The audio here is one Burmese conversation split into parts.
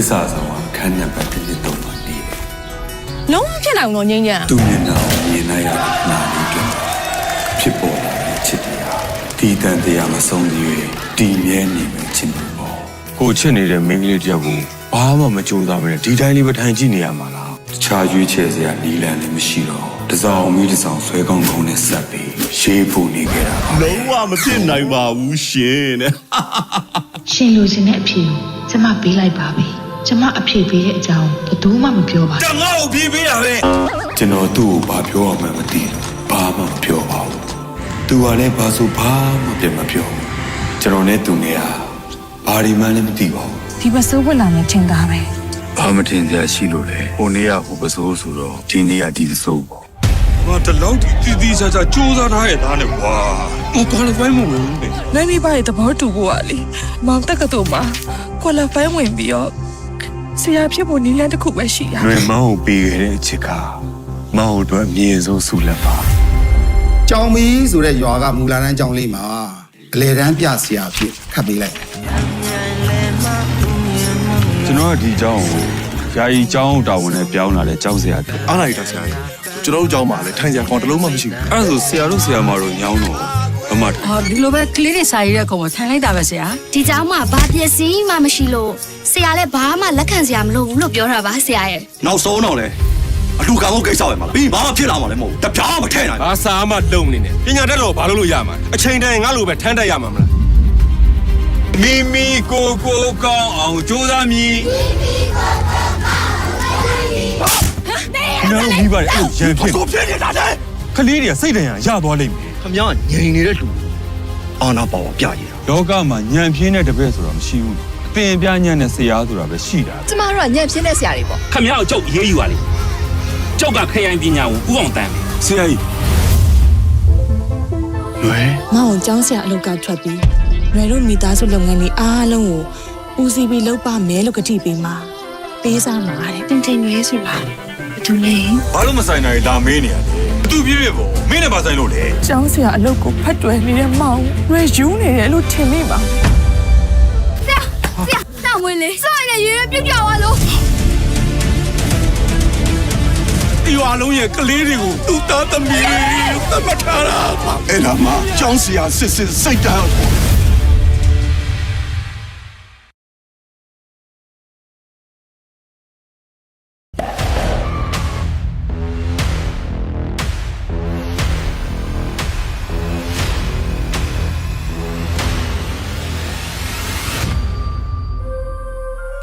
စ္စာဆောင်ကခန်းညံပတ်ပြည့်ပြည့်တော့မှနေတယ်လုံးဝဖြစ်နိုင်ဘူးနော်ငိမ့်ညံသူမျက်နှာကိုမြင်လိုက်ရတဲ့နာလေးကဖြစ်ပေါ်လာတဲ့ချစ်တရားဒီတန်တရားမဆုံးသေး၍တည်မြဲနေမယ်ချစ်မှုပေါ့ကိုချစ်နေတဲ့မိန်းကလေးတစ်ယောက်ကိုဘာမှမကြိုးစားပဲဒီတိုင်းလေးပဲထိုင်ကြည့်နေရမှာလားတခြားရွေးချယ်စရာနီလန်လည်းမရှိတော့တစောင်းမီးတစောင်းဆွဲကောင်းကောင်းနဲ့ဆက်ပြီးရေးဖို့နေကြတာပါလုံးဝမဖြစ်နိုင်ပါဘူးရှင်တဲ့ရှင်လိုချင်တဲ့အဖြေကိုကျမပေးလိုက်ပါပြီ ကျမအဖြေပေးတဲ့အကြောင်းဘယ်သူမှမပြောပါဘူးတငါ့ကိုပြေးပေးရပဲကျွန်တော်သူ့ကိုဘာပြောရမှန်းမသိလို့ဘာမှမပြောပါဘူးသူကလည်းဘာဆိုဘာမှပြန်မပြောဘူးကျွန်တော်နဲ့သူငယ်ဟာဘာဒီမှန်းလည်းမသိပါဘူးဒီပစိုးဝင်လာမယ်ထင်တာပဲဘာမတင်စရာရှိလို့လဲဟိုနေ့ကဟိုပစိုးဆိုတော့ဒီနေ့ကဒီပစိုးပေါ့ငါတလောက်တီးတီးချာချာကြိုးစားထားရဲ့သားနဲ့ကွာဟိုကွာလဖိုင်းမဝင်ဘူးလေနိုင်နေပါရဲ့သဘောတူဖို့ကလေမောင်တက်ကတူမှာကွာလာဖိုင်းဝင်ပြီးတော့ ဆရာဖြစ်ဖို့နည်းလမ်းတစ်ခုပဲရှိရလွယ်မောင်းကိုပေးခဲ့တဲ့အချက်ကမောင်းတို့အမြင့်ဆုံးဆုလက်ပါကြောင်မီဆိုတဲ့ရွာကမူလာတန်းကြောင်လေးမှာအလေတန်းပြဆရာဖြစ်ခတ်ပေးလိုက်ကျွန်တော်ကဒီကြောင်ကိုယာယီကြောင်တာဝန်နဲ့ပြောင်းလာတဲ့ကြောင်ဆရာဖြစ်အားလိုက်တာဆရာကျွန်တော်တို့ကြောင်မှာလည်းထိုင်စရာကောင်းတလုံးမှမရှိဘူးအဲ့ဒါဆိုဆရာတို့ဆရာမတို့ညောင်းတော့ မတ် ဟောဒီလိုပဲကလေးတွေစာရေးတဲ့ကောင်မထိုင်လိုက်တာပဲဆရာ ဒီเจ้าမှာဘာပစ္စည်းမှမရှိလို့ဆရာလည်းဘာမှလက်ခံစရာမလိုဘူးလို့ပြောတာပါဆရာရဲ့ နောက်ဆုံးတော့လေအလူကံဖို့ကိစ္စပဲမှာပြီးဘာမှဖြစ်လာမှာလည်းမဟုတ်ဘူးတပြားမထဲနိုင်ဘူး အာစာမှလုံနေတယ်ပညာတတ်တော့ဘာလို့လို့ရမှာအချိန်တိုင်းငါလိုပဲထမ်းတတ်ရမှာမလားမိမိကိုကိုကောင်းအောင်ကြိုးစားမည်ကျွန်တော်ပြီးပါတယ်အဲ့လိုရန်ဖြစ် ကိုဖြစ်နေတာတဲ့ ကလေးတွေကစိတ်တရရသွားလိမ့်မယ်ခမည်းငြိမ်နေတဲ့လူအာနာပါဝပြရည်လောကမှာညံပြင်းတဲ့တပည့်ဆိုတာမရှိဘူးအပင်ပြညံတဲ့ဆရာဆိုတာပဲရှိတာကျမတို့ကညံ့ပြင်းတဲ့ဆရာတွေပေါ့ခမရအောင်ကျုပ်ရေးယူပါလေကျုပ်ကခရိုင်ပညာကိုဥအောင်တန်းတယ်ဆရာကြီးလွယ်ငါ့ကိုကြောင်းဆရာအလုပ်ကထွက်ပြီးຫນွယ်တို့မိသားစုလုပ်ငန်းတွေအားလုံးကိုဦးစီးပြီးလုပ်ပါမယ်လို့ကတိပေးမှာပေးစားမှာတဲ့တင်တင်ရွေးဆိုတာ ဘာတူလဲဘာလို့မဆိုင်နိုင်ဒါမင်းနေရလဲသူပြည့်ပြည့်ပေါ့မင်းနဲ့ပါဆိုင်လို့လေကျောင်းဆရာအလုပ်ကိုဖတ်တွယ်နေတဲ့မောင်ရွေယူနေတယ်လို့ထင်မိပါဆရာတောင်းဝင်လေစောရည်ရွေးပြုတ်ပြောက်သွားလို့ဒီရွာလုံးရဲ့ကလေးတွေကိုသူ့သားသမီးသတ်မှတ်ထားတာအဲ့ဒါမှကျောင်းဆရာစစ်စစ်စိတ်တမ်း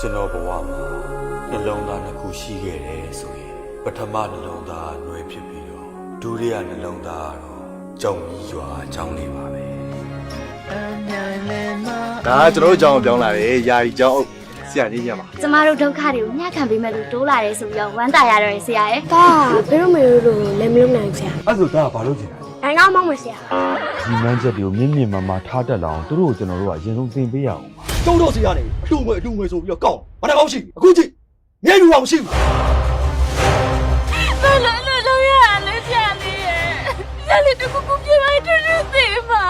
ကျွန်တော်ဘဝမှာနှလုံးသားတစ်ခုရှိခဲ့တယ်ဆိုရင်ပထမနှလုံးသားຫນွယ်ဖြစ်ပြီးတော့ဒုတိယနှလုံးသားကတော့ကြောင်ကြီးရွာအကြောင်းလေးပါပဲဒါကကျွန်တော်တို့ကြောင်းပြောင်းလာတယ်ယာယီကြောင်းဆရာကြီးညမှာကျမတို့ဒုက္ခတွေကိုမျှခံပေးမဲ့လို့တိုးလာတယ်ဆိုပြီးတော့ဝမ်းသာရတော့ဆရာရဲ့ဒါဘယ်တော့မေတို့လည်းမလုပ်နိုင်ဆရာအဲ့ဆိုဒါကဘာလို့ကျင်တာနိုင်ကောင်းမောင်းမဆရာဒီမှန်းချက်တွေကိုမြင့်မြင့်မာမာထားတတ်လာအောင်သူတို့ကိုကျွန်တော်တို့ကအရင်ဆုံးသင်ပေးရအောင်ပါ ကျုံတော့စီကနေအတူငွေအတူငွေဆိုပြီးတော့ကောက်ဘာမှမရှိဘူးအခုကြည့်ညံ့ယူအောင်မရှိဘူးဘာလို့လဲတော့ရလဲဆရာလေးရဲ့ဆရာလေးတကူကူပြလိုက်တဲ့သိပါ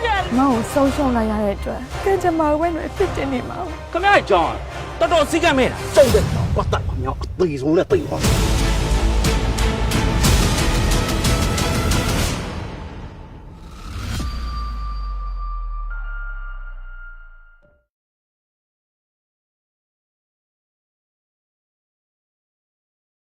ဆရာမောင်ကိုဆုံးရှုံးလိုက်ရတဲ့အတွက်ကံကြမ္မာဝဲတွေဖြစ်တင်နေမှာခမရအကြောင်းတော်တော်စိတ်ကမဲ့တာကျုံတဲ့တော့ပတ်သက်ပါမြောက်အသေးဆုံးနဲ့တိတ်သွား